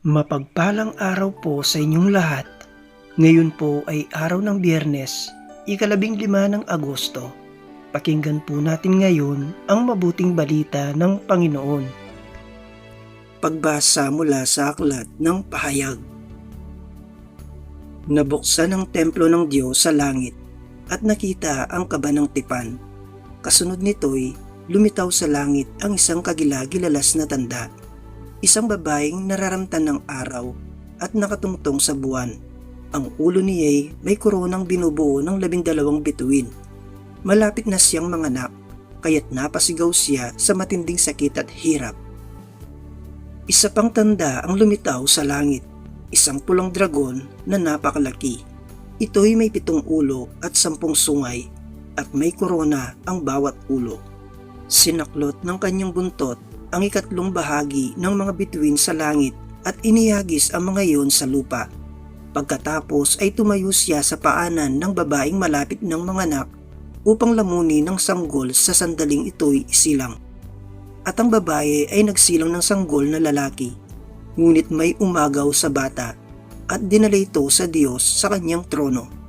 Mapagpalang araw po sa inyong lahat. Ngayon po ay araw ng biyernes, ikalabing lima ng Agosto. Pakinggan po natin ngayon ang mabuting balita ng Panginoon. Pagbasa mula sa aklat ng pahayag. Nabuksan ang templo ng Diyos sa langit at nakita ang kaba ng tipan. Kasunod nito'y lumitaw sa langit ang isang kagilagilalas na tanda isang babaeng nararamtan ng araw at nakatungtong sa buwan. Ang ulo niya'y may koronang binubuo ng labindalawang bituin. Malapit na siyang manganak, kaya't napasigaw siya sa matinding sakit at hirap. Isa pang tanda ang lumitaw sa langit, isang pulang dragon na napakalaki. Ito'y may pitong ulo at sampung sungay at may korona ang bawat ulo. Sinaklot ng kanyang buntot ang ikatlong bahagi ng mga bituin sa langit at inihagis ang mga iyon sa lupa. Pagkatapos ay tumayo siya sa paanan ng babaeng malapit ng mga anak upang lamuni ng sanggol sa sandaling ito'y isilang. At ang babae ay nagsilang ng sanggol na lalaki, ngunit may umagaw sa bata at dinala ito sa Diyos sa kanyang trono.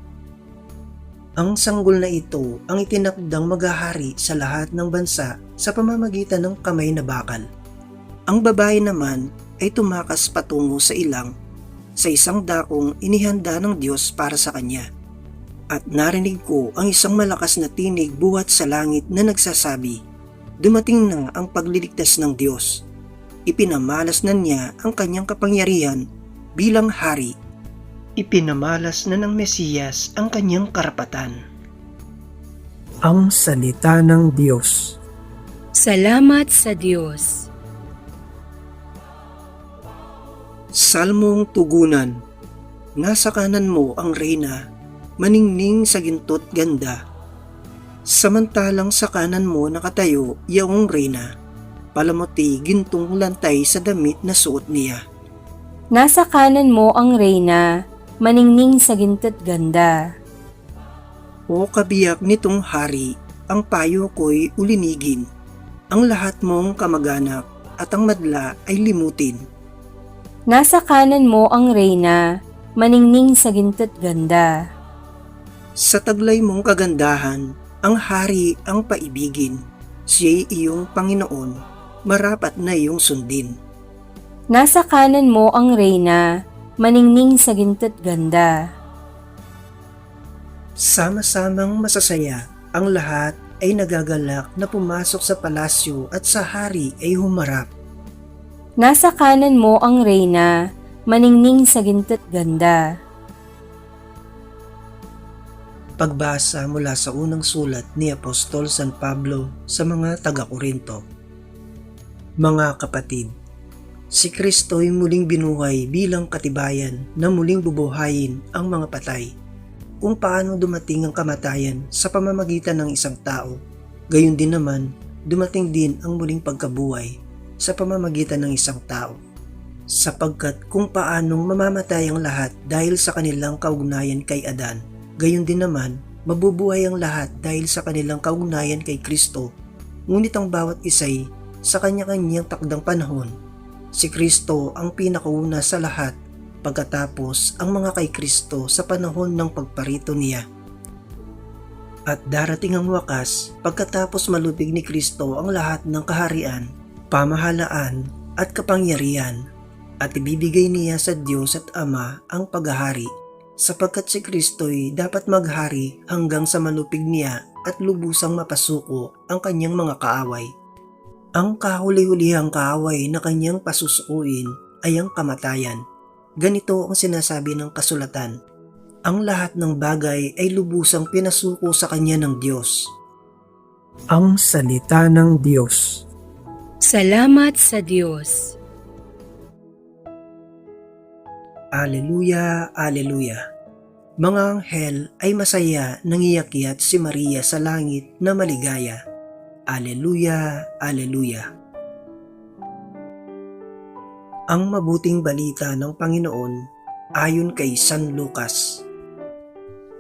Ang sanggol na ito ang itinakdang maghahari sa lahat ng bansa sa pamamagitan ng kamay na bakal. Ang babae naman ay tumakas patungo sa ilang sa isang dakong inihanda ng Diyos para sa kanya. At narinig ko ang isang malakas na tinig buhat sa langit na nagsasabi, Dumating na ang pagliligtas ng Diyos. Ipinamalas na niya ang kanyang kapangyarihan bilang hari ipinamalas na ng Mesiyas ang kanyang karapatan. Ang Salita ng Diyos Salamat sa Diyos. Salmong Tugunan Nasa kanan mo ang reyna, maningning sa gintot ganda. Samantalang sa kanan mo nakatayo yaong reyna, palamuti gintong lantay sa damit na suot niya. Nasa kanan mo ang reyna, maningning sa gintot ganda. O kabiyak nitong hari, ang payo ko'y ulinigin. Ang lahat mong kamag-anak at ang madla ay limutin. Nasa kanan mo ang reyna, maningning sa gintot ganda. Sa taglay mong kagandahan, ang hari ang paibigin. Siya'y iyong Panginoon, marapat na iyong sundin. Nasa kanan mo ang reyna, maningning sa gintot ganda. Sama-samang masasaya, ang lahat ay nagagalak na pumasok sa palasyo at sa hari ay humarap. Nasa kanan mo ang reyna, maningning sa gintot ganda. Pagbasa mula sa unang sulat ni Apostol San Pablo sa mga taga-Korinto. Mga kapatid, si Kristo ay muling binuhay bilang katibayan na muling bubuhayin ang mga patay. Kung paano dumating ang kamatayan sa pamamagitan ng isang tao, gayon din naman dumating din ang muling pagkabuhay sa pamamagitan ng isang tao. Sapagkat kung paanong mamamatay ang lahat dahil sa kanilang kaugnayan kay Adan, gayon din naman mabubuhay ang lahat dahil sa kanilang kaugnayan kay Kristo. Ngunit ang bawat isa'y sa kanya-kanyang takdang panahon. Si Kristo ang pinakauna sa lahat pagkatapos ang mga kay Kristo sa panahon ng pagparito niya. At darating ang wakas pagkatapos malubig ni Kristo ang lahat ng kaharian, pamahalaan at kapangyarihan at ibibigay niya sa Diyos at Ama ang paghahari sapagkat si Kristo'y dapat maghari hanggang sa malupig niya at lubusang mapasuko ang kanyang mga kaaway. Ang kahuli-hulihang kaaway na kanyang pasusukuin ay ang kamatayan. Ganito ang sinasabi ng kasulatan. Ang lahat ng bagay ay lubusang pinasuko sa kanya ng Diyos. Ang Salita ng Diyos Salamat sa Diyos. Aleluya, Aleluya. Mga anghel ay masaya nang iyakyat si Maria sa langit na maligaya. Aleluya, Aleluya. Ang mabuting balita ng Panginoon ayon kay San Lucas.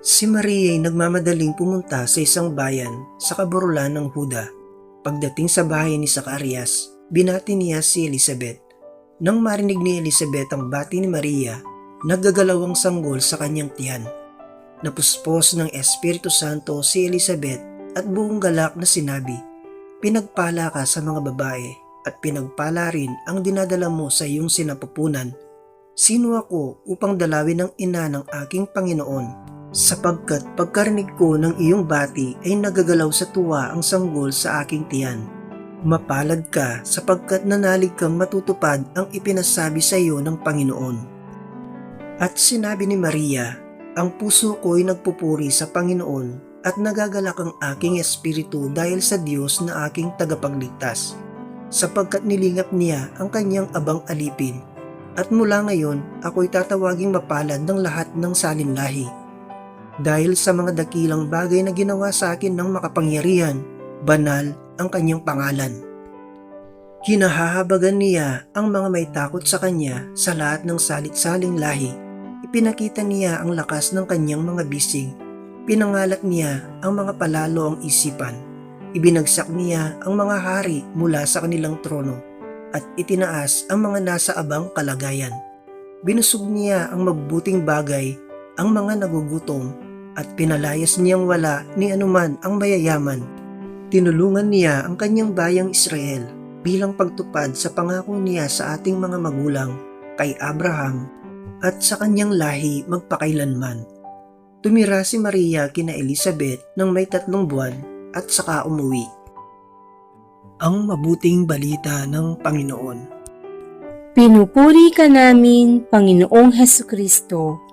Si Maria ay nagmamadaling pumunta sa isang bayan sa kaburulan ng Huda. Pagdating sa bahay ni Zacarias, binati niya si Elizabeth. Nang marinig ni Elizabeth ang bati ni Maria, naggagalawang sanggol sa kanyang tiyan. Napuspos ng Espiritu Santo si Elizabeth at buong galak na sinabi, Pinagpala ka sa mga babae at pinagpala rin ang dinadala mo sa iyong sinapupunan. Sino ako upang dalawin ang ina ng aking Panginoon? Sapagkat pagkarinig ko ng iyong bati ay nagagalaw sa tuwa ang sanggol sa aking tiyan. Mapalad ka sapagkat nanalig kang matutupad ang ipinasabi sa iyo ng Panginoon. At sinabi ni Maria, Ang puso ko'y nagpupuri sa Panginoon at nagagalak ang aking espiritu dahil sa Diyos na aking tagapagligtas, sapagkat nilingap niya ang kanyang abang alipin. At mula ngayon, ako'y tatawaging mapalad ng lahat ng salinlahi. Dahil sa mga dakilang bagay na ginawa sa akin ng makapangyarihan, banal ang kanyang pangalan. Kinahahabagan niya ang mga may takot sa kanya sa lahat ng salit-saling lahi. Ipinakita niya ang lakas ng kanyang mga bisig. Pinangalat niya ang mga palalo ang isipan. Ibinagsak niya ang mga hari mula sa kanilang trono at itinaas ang mga nasa abang kalagayan. Binusog niya ang mabuting bagay, ang mga nagugutom, at pinalayas niyang wala ni anuman ang mayayaman. Tinulungan niya ang kanyang bayang Israel bilang pagtupad sa pangako niya sa ating mga magulang, kay Abraham, at sa kanyang lahi magpakailanman. Tumira si Maria kina Elizabeth ng may tatlong buwan at saka umuwi. Ang mabuting balita ng Panginoon. Pinupuri ka namin, Panginoong Heso Kristo.